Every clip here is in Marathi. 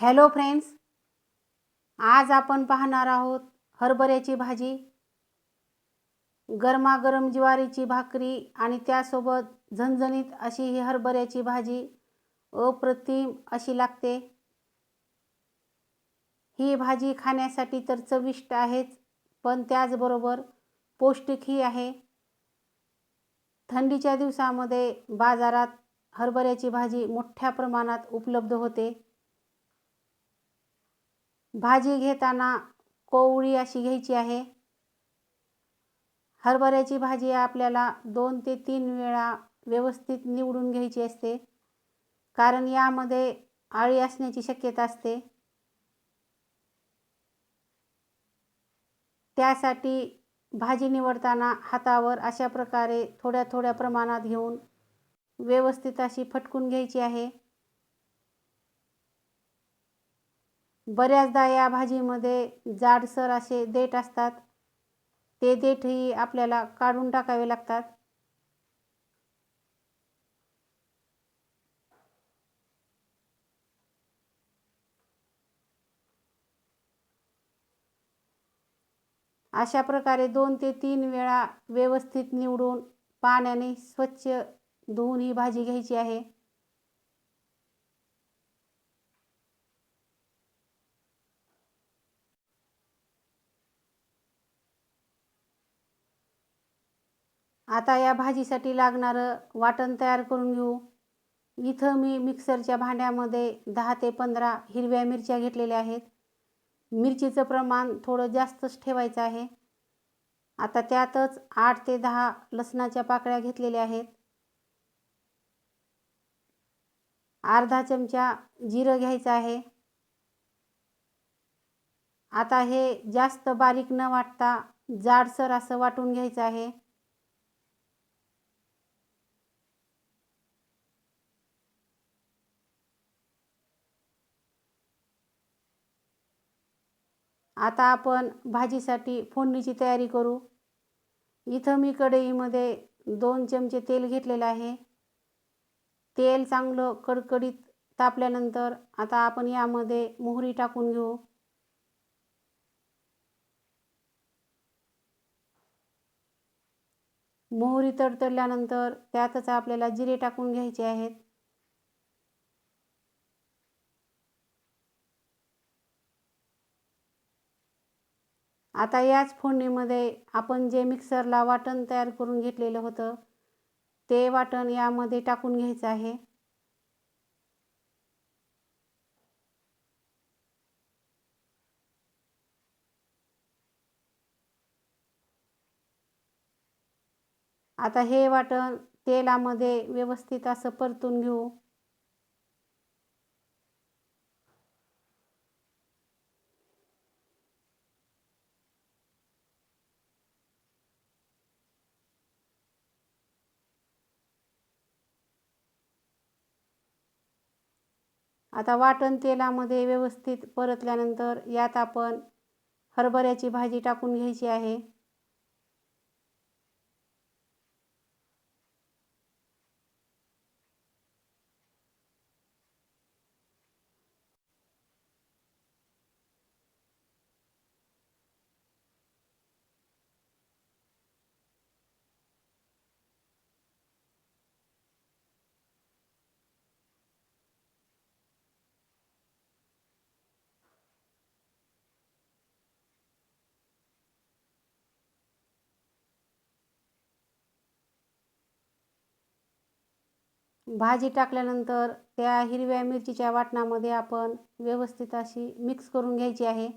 हॅलो फ्रेंड्स आज आपण पाहणार आहोत हरभऱ्याची भाजी गरमागरम ज्वारीची भाकरी आणि त्यासोबत झणझणीत अशी ही हरभऱ्याची भाजी अप्रतिम अशी लागते. ही भाजी खाण्यासाठी तर चविष्ट आहेच पण त्याचबरोबर पौष्टिकही आहे. थंडीच्या दिवसामध्ये बाजारात हरभऱ्याची भाजी मोठ्या प्रमाणात उपलब्ध होते. भाजी घेताना कोवळी अशी घ्यायची आहे. हरभऱ्याची भाजी आपल्याला दोन ते तीन वेळा व्यवस्थित निवडून घ्यायची असते. कारण यामध्ये आळी असण्याची शक्यता असते. त्यासाठी भाजी निवडताना हातावर अशा प्रकारे थोड्या थोड्या प्रमाणात घेऊन व्यवस्थित अशी फटकून घ्यायची आहे. बऱ्याचदा या भाजीमध्ये जाडसर असे देठ असतात. ते देठही आपल्याला काढून टाकावे लागतात. अशा प्रकारे दोन ते तीन वेळा व्यवस्थित निवडून पाण्याने स्वच्छ धुवून ही भाजी घ्यायची आहे. आता या भाजीसाठी लागणारं वाटण तयार करून घेऊ. इथं मी मिक्सरच्या भांड्यामध्ये दहा ते पंधरा हिरव्या मिरच्या घेतलेल्या आहेत. मिरचीचं प्रमाण थोडं जास्तच ठेवायचं आहे. आता त्यातच आठ ते दहा लसणाच्या पाकळ्या घेतलेल्या आहेत. अर्धा चमचा जिरं घ्यायचं आहे. आता हे जास्त बारीक न वाटता जाडसर असं वाटून घ्यायचं आहे. आता आपण भाजीसाठी फोडणीची तयारी करू. इथं मी कढईमध्ये दोन चमचे तेल घेतलेलं आहे. तेल चांगलं कडकडीत तापल्यानंतर आता आपण यामध्ये मोहरी टाकून घेऊ. मोहरी तडतडल्यानंतर त्यातच आपल्याला जिरे टाकून घ्यायचे आहेत. आता याच फोडणीमध्ये आपण जे मिक्सरला वाटण तयार करून घेतलेलं होतं ते वाटण यामध्ये टाकून घ्यायचं आहे. आता हे वाटण तेलामध्ये व्यवस्थित असं परतून घेऊ. आता वाटण तेलामध्ये व्यवस्थित परतल्यानंतर यात आपण हरभऱ्याची भाजी टाकून घ्यायची आहे. भाजी टाकल्यानंतर त्या हिरव्या मिरचीच्या वाटणामध्ये आपण व्यवस्थित अशी मिक्स करून घ्यायची आहे.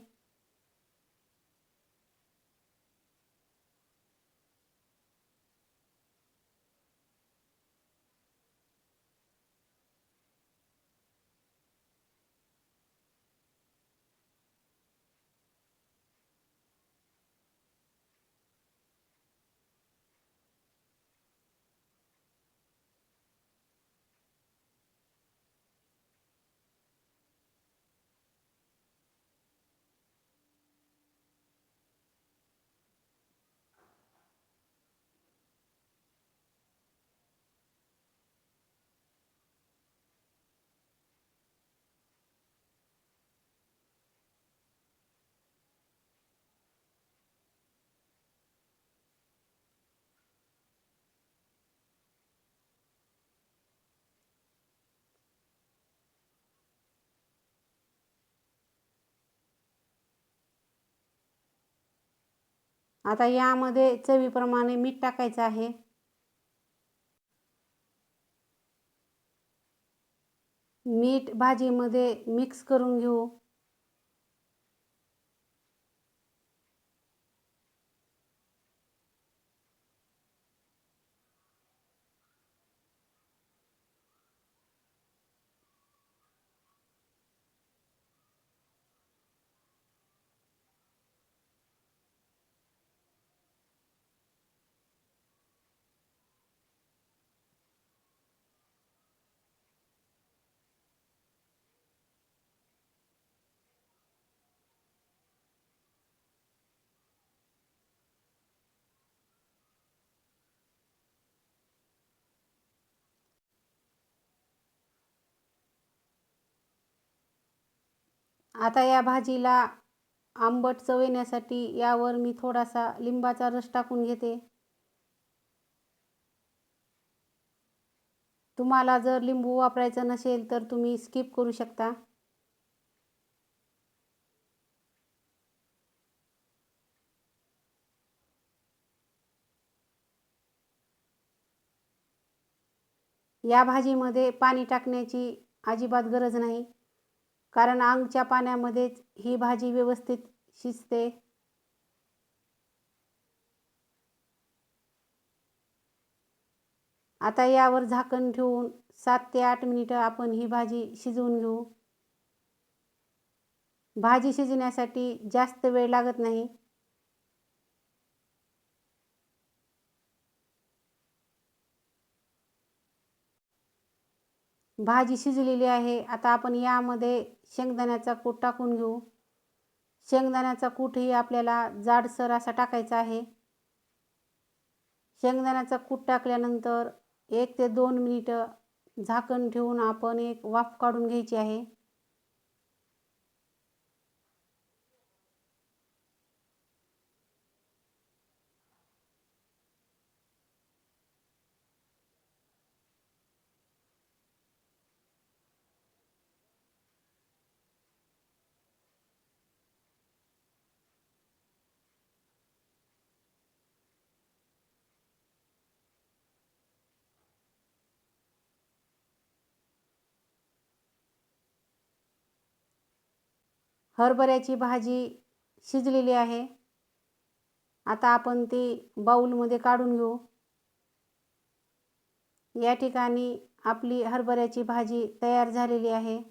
आता यामध्ये चवीप्रमाणे मीठ टाकायचं आहे. मीठ भाजीमध्ये मिक्स करून घेऊ. आता या भाजीला आंबट चव येण्यासाठी यावर मी थोडासा लिंबाचा रस टाकून घेते. तुम्हाला जर लिंबू वापरायचं नसेल तर तुम्ही स्किप करू शकता. या भाजीमध्ये पाणी टाकण्याची अजिबात गरज नाही. कारण आंगच्या पाण्यामध्येच ही भाजी व्यवस्थित शिजते. आता यावर झाकण ठेवून सात ते आठ मिनिटं आपण ही भाजी शिजवून घेऊ. भाजी शिजण्यासाठी जास्त वेळ लागत नाही. भाजी शिजलेली आहे. आता आपण यामध्ये शेंगदाण्याचा कूट टाकून घेऊ. शेंगदाण्याचा कूटही आपल्याला जाडसर असा टाकायचा आहे. शेंगदाण्याचा कूट टाकल्यानंतर एक ते दोन मिनिटं झाकण ठेवून आपण एक वाफ काढून घ्यायची आहे. हरभऱ्याची भाजी शिजलेली आहे. आता आपण ती बाऊलमध्ये काढून घेऊ. या ठिकाणी आपली हरभऱ्याची भाजी तयार झालेली आहे.